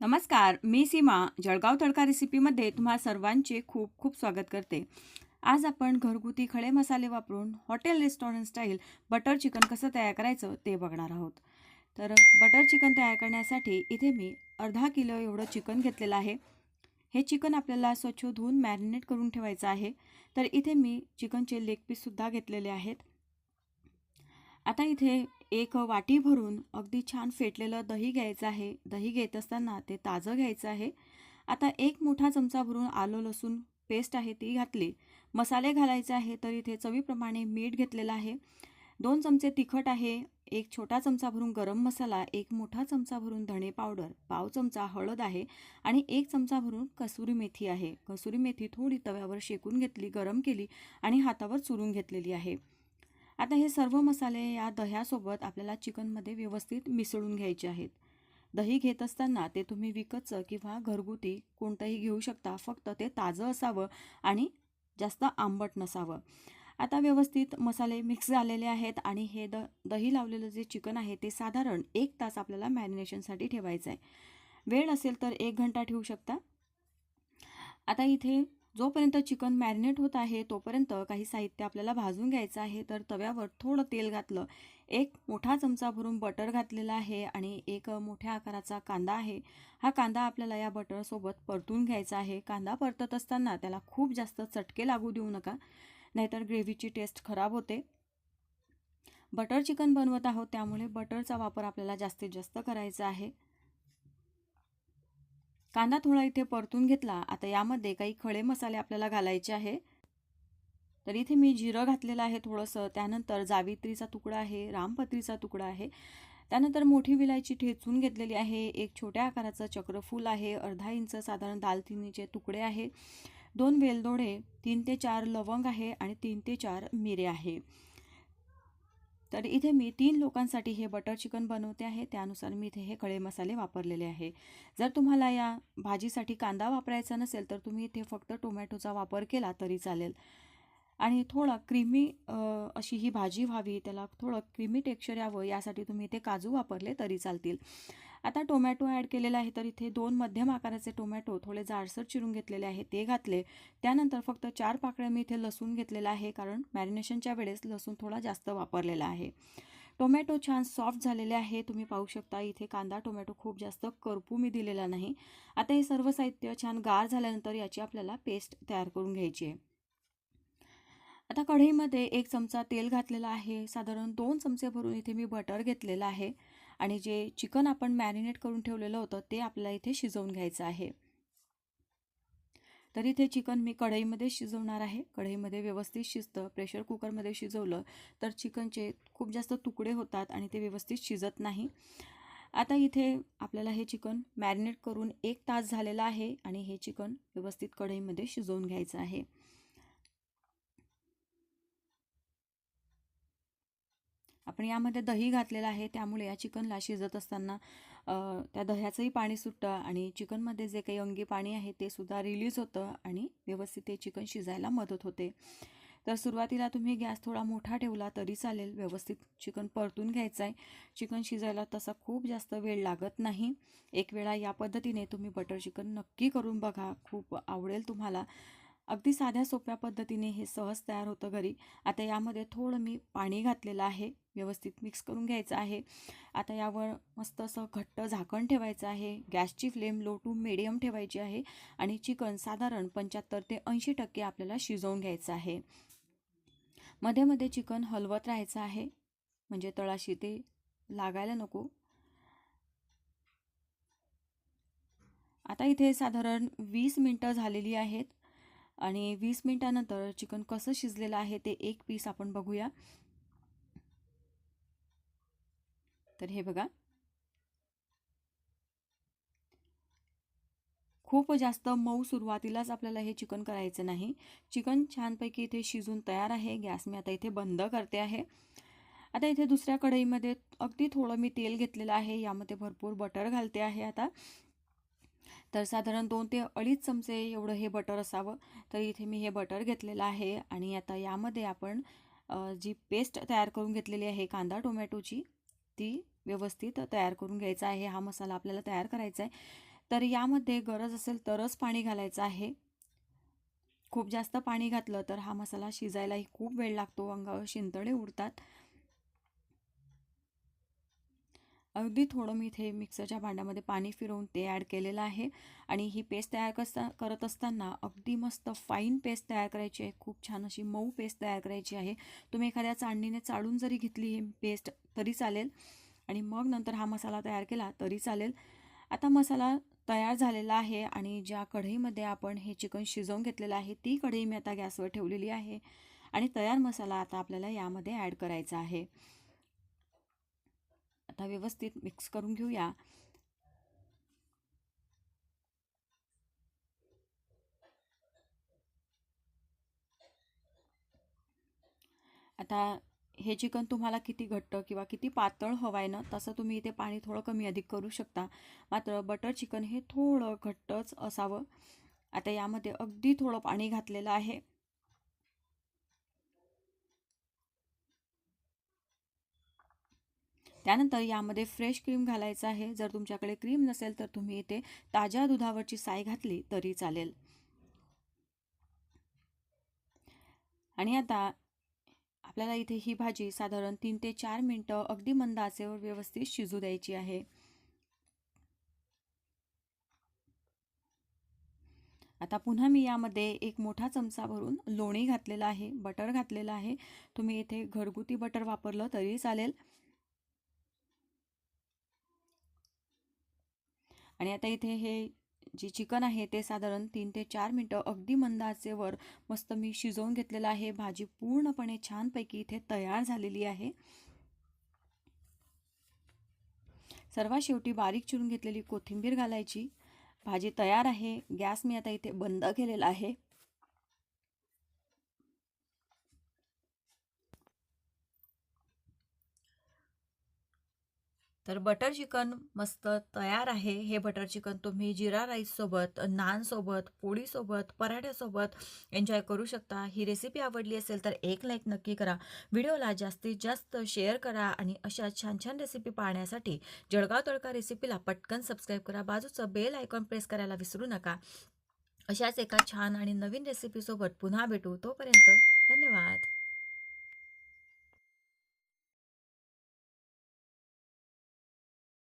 नमस्कार मी सीमा. जळगाव तडका रेसिपीमध्ये तुम्हा सर्वांचे खूप खूप स्वागत करते. आज आपण घरगुती खडे मसाले वापरून hotel restaurant style butter chicken कसं तयार करायचं ते बघणार आहोत. तर बटर चिकन तयार करण्यासाठी इथे मी अर्धा किलो एवढं चिकन घेतलेलं आहे. हे चिकन आपल्याला स्वच्छ धुवून मॅरिनेट करून ठेवायचं आहे. तर इथे मी चिकनचे लेग पीससुद्धा घेतलेले आहेत. आता इथे एक वाटी भरून अगदी छान फेटलेलं दही घ्यायचं आहे. दही घेत असताना ते ताजं घ्यायचं आहे. आता एक मोठा चमचा भरून आलं लसूण पेस्ट आहे ती घातली. मसाले घालायचे आहे तर इथे चवीप्रमाणे मीठ घेतलेलं आहे. दोन चमचे तिखट आहे. एक छोटा चमचा भरून गरम मसाला एक मोठा चमचा भरून धणे पावडर पाव चमचा हळद आहे आणि एक चमचा भरून कसुरी मेथी आहे. कसुरी मेथी थोडी तव्यावर शेकून घेतली गरम केली आणि हातावर चुरून घेतलेली आहे. आता हे सर्व मसाले या दह्यासोबत आपल्याला चिकनमध्ये व्यवस्थित मिसळून घ्यायचे आहेत. दही घेत असताना ते तुम्ही विकतचं किंवा घरगुती कोणतंही घेऊ शकता. फक्त ते ताजं असावं आणि जास्त आंबट नसावं. आता व्यवस्थित मसाले मिक्स झालेले आहेत आणि हे द दही लावलेलं जे चिकन आहे ते साधारण एक तास आपल्याला मॅरिनेशनसाठी ठेवायचं आहे वेळ असेल तर एक घंटा ठेवू शकता. आता इथे जोपर्यंत चिकन मॅरिनेट होत आहे तोपर्यंत काही साहित्य आपल्याला भाजून घ्यायचं आहे. तर तव्यावर थोडं तेल घातलं. एक मोठा चमचा भरून बटर घातलेला आहे आणि एक मोठ्या आकाराचा कांदा आहे. हा कांदा आपल्याला या बटरसोबत परतून घ्यायचा आहे. कांदा परतत असताना त्याला खूप जास्त चटके लागू देऊ नका नाहीतर ग्रेव्हीची टेस्ट खराब होते. बटर चिकन बनवत आहोत त्यामुळे बटरचा वापर आपल्याला जास्तीत जास्त करायचा आहे. कांदा थोडा इथे परतून घेतला. आता यामध्ये काही खडे मसाले आपल्याला घालायचे आहे. तर इथे मी जिरं घातलेलं आहे थोडंसं. त्यानंतर जावित्रीचा तुकडा आहे रामपत्रीचा तुकडा आहे. त्यानंतर मोठी विलायची ठेचून घेतलेली आहे. एक छोट्या आकाराचं चक्रफूल आहे. अर्धा इंच साधारण दालचिनीचे तुकडे आहे. दोन वेलदोडे तीन ते चार लवंग आहे आणि तीन ते चार मिरे आहे. तर इथे मी तीन लोकांसाठी हे बटर चिकन बनवते आहे. त्यानुसार मी इथे हे खळे मसाले वापरलेले आहे. जर तुम्हाला या भाजीसाठी कांदा वापरायचा नसेल तर तुम्ही इथे फक्त टोमॅटोचा वापर केला तरी चालेल. आणि थोडा क्रीमी अशी ही भाजी व्हावी त्याला थोडं क्रीमी टेक्स्चर यावं यासाठी तुम्ही इथे काजू वापरले तरी चालतील. आता टोमॅटो ॲड केलेला आहे तर इथे दोन मध्यम आकाराचे टोमॅटो थोडे जाडसर चिरून घेतलेले आहे ते घातले. त्यानंतर फक्त चार पाकळ्या मी इथे लसूण घेतलेला आहे कारण मॅरिनेशनच्या वेळेस लसूण थोडा जास्त वापरलेला आहे. टोमॅटो छान सॉफ्ट झालेले आहे तुम्ही पाहू शकता इथे कांदा टोमॅटो खूप जास्त करपू मी दिलेला नाही. आता हे सर्व साहित्य छान गार झाल्यानंतर याची आपल्याला पेस्ट तयार करून घ्यायची आहे. आता कढईमध्ये एक चमचा तेल घातलेला आहे साधारण दोन चमचे भरून इथे मी बटर घेतलेलं आहे. आणि जे चिकन आपण मॅरिनेट करून ठेवलेलं होतं ते आपल्याला इथे शिजवून घ्यायचं आहे. तर इथे चिकन मी कढईमध्ये शिजवणार आहे. कढईमध्ये व्यवस्थित शिजतं. प्रेशर कुकरमध्ये शिजवलं तर चिकनचे खूप जास्त तुकडे होतात आणि ते व्यवस्थित शिजत नाही. आता इथे आपल्याला हे चिकन मॅरिनेट करून एक तास झालेला आहे आणि हे चिकन व्यवस्थित कढईमध्ये शिजवून घ्यायचं आहे. आपण यामध्ये दही घातलेलं आहे त्यामुळे या चिकनला शिजत असताना त्या दह्याचंही पाणी सुटतं आणि चिकनमध्ये जे काही अंगी पाणी आहे ते सुद्धा रिलीज होतं आणि व्यवस्थित ते चिकन शिजायला मदत होते. तर सुरुवातीला तुम्ही गॅस थोडा मोठा ठेवला तरी चालेल व्यवस्थित चिकन परतून घ्यायचं आहे चिकन शिजायला तसा खूप जास्त वेळ लागत नाही. एक वेळा या पद्धतीने तुम्ही बटर चिकन नक्की करून बघा खूप आवडेल तुम्हाला. अगदी साध्या सोप्या पद्धतीने हे सहज तयार होतं घरी. आता यामध्ये थोडं मी पाणी घातलेलं आहे. व्यवस्थित मिक्स करून घ्यायचं आहे. आता यावर मस्त असं घट्ट झाकण ठेवायचं आहे. गॅसची फ्लेम लो टू मिडियम ठेवायची आहे आणि चिकन साधारण पंच्याहत्तर ते ऐंशी टक्के आपल्याला शिजवून घ्यायचं आहे. मध्ये मध्ये चिकन हलवत राहायचं आहे. म्हणजे तळाशी ते लागायला नको. आता इथे साधारण वीस मिनटं झालेली आहेत. आणि वीस मिनटानंतर चिकन कसं शिजलेलं आहे ते एक पीस आपण बघूया. तर हे बघा. खूप जास्त मऊ सुरुवातीलाच आपल्याला हे चिकन करायचं नाही. चिकन छानपैकी इथे शिजून तयार आहे. गॅस मी आता इथे बंद करते आहे. आता इथे दुसऱ्या कढईमध्ये अगदी थोडं मी तेल घेतलेलं आहे. यामध्ये भरपूर बटर घालते आहे आता. तर साधारण दोन ते अडीच चमचे एवढं हे बटर असावं. तर इथे मी हे बटर घेतलेलं आहे आणि आता यामध्ये आपण जी पेस्ट तयार करून घेतलेली आहे कांदा टोमॅटोची ती व्यवस्थित तयार करून घ्यायचा आहे. हा मसाला आपल्याला तयार करायचा आहे. तर यामध्ये गरज असेल तरच पाणी घालायचं आहे. खूप जास्त पाणी घातलं तर हा मसाला शिजायलाही खूप वेळ लागतो. अंगावर शिंतळे उडतात. अगदी थोडं मी इथे मिक्सरच्या भांड्यामध्ये पाणी फिरवून ते ॲड केलेलं आहे. आणि ही पेस्ट तयार करता करत असताना अगदी मस्त फाईन पेस्ट तयार करायची आहे. खूप छान अशी मऊ पेस्ट तयार करायची आहे. तुम्ही एखाद्या चाळणीने चाळून जरी घेतली ही पेस्ट तरी चालेल. आणि मग नंतर हा मसाला तयार केला तरी चालेल. आता मसाला तयार झालेला आहे आणि ज्या कढईमध्ये आपण हे चिकन शिजवून घेतलेलं आहे ती कढई मी आता गॅसवर ठेवलेली आहे. आणि तयार मसाला आता आपल्याला यामध्ये ॲड करायचा आहे. आता व्यवस्थित मिक्स करून घेऊया. आता हे चिकन तुम्हाला किती घट्ट किंवा किती पातळ हवं आहे ना तसं तुम्ही इथे पाणी थोडं कमी अधिक करू शकता. मात्र बटर चिकन हे थोडं घट्टच असावं. आता यामध्ये अगदी थोडं पाणी घातलेलं आहे. त्यानंतर यामध्ये फ्रेश क्रीम घालायचं आहे. जर तुमच्याकडे क्रीम नसेल तर तुम्ही इथे ताज्या दुधावरची साय घातली तरी चालेल. आणि आता आपल्याला इथे ही भाजी साधारण तीन ते चार मिनटं अगदी मंद आचेवर व्यवस्थित शिजू द्यायची आहे. आता पुन्हा मी यामध्ये एक मोठा चमचा भरून लोणी घातलेला आहे बटर घातलेलं आहे. तुम्ही इथे घरगुती बटर वापरलं तरी चालेल. आणि आता इथे हे जे चिकन आहे ते साधारण तीन ते चार मिनटं अगदी मंद आचेवर मस्त मी शिजवून घेतलेलं आहे. भाजी पूर्णपणे छानपैकी इथे तयार झालेली आहे. सर्वात शेवटी बारीक चिरून घेतलेली कोथिंबीर घालायची. भाजी तयार आहे. गॅस मी आता इथे बंद केलेला आहे. तर बटर चिकन मस्त तयार आहे. हे बटर चिकन तुम्ही जिरा राईससोबत नानसोबत पोळीसोबत पराठ्यासोबत एन्जॉय करू शकता. ही रेसिपी आवडली असेल तर एक लाईक नक्की करा. व्हिडिओला जास्तीत जास्त शेअर करा आणि अशा छान छान रेसिपी पाहण्यासाठी जळगाव तळका रेसिपीला पटकन सबस्क्राईब करा. बाजूचं बेल आयकॉन प्रेस करायला विसरू नका. अशाच एका छान आणि नवीन रेसिपीसोबत पुन्हा भेटू. तोपर्यंत धन्यवाद.